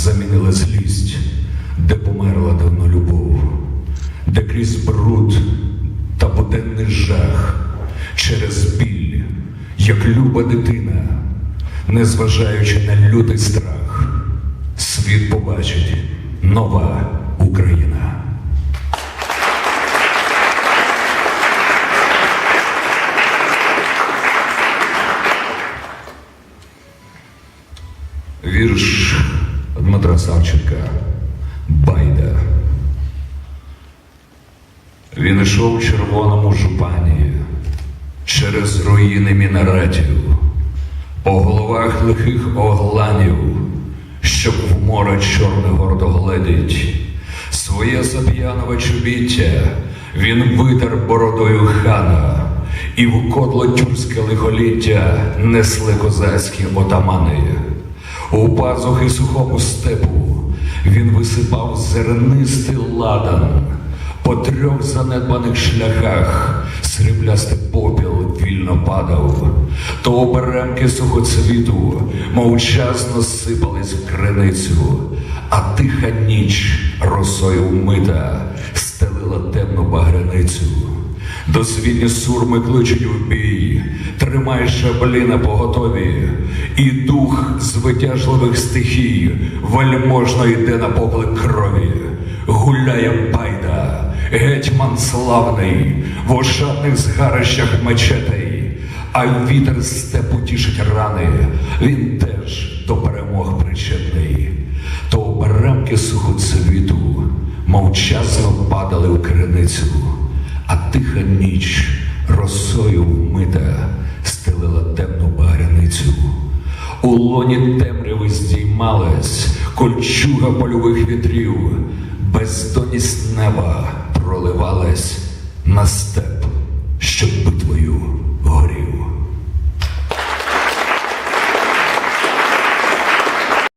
замінила злість, де померла давно любов, де крізь бруд та буденний жах, через біль, як люба дитина, незважаючи на лютий страх, світ побачить нова Україна. Вірш Дмитра Савченка Байда. Він ішов в червоному жупані через руїни мінаретів, по головах лихих огланів, щоб в море чорне гордо гледить. Своє зап'янове чубіття він витер бородою хана, і в кодло тюрське лихоліття несли козацькі отамани. У пазухи сухому степу він висипав зернистий ладан. По трьох занедбаних шляхах сріблястий попіл вільно падав, то оберемки сухоцвіту мовчазно сипались в криницю, а тиха ніч росою вмита стелила темну багряницю. Досвідні сурми кличуть у бій, тримай шаблі на поготові, і дух з витяжливих стихій вельможно йде на поклик крові, гуляє байда, гетьман славний, в ошатних згарищах мечетей, а вітер степу тішить рани, він теж до перемог причетний. То оберемки сухоцвіту мовчазно падали в криницю. А тиха ніч росою вмита У лоні темряви здіймалась кольчуга польових вітрів, бездоність неба проливалась на степ, щоб битвою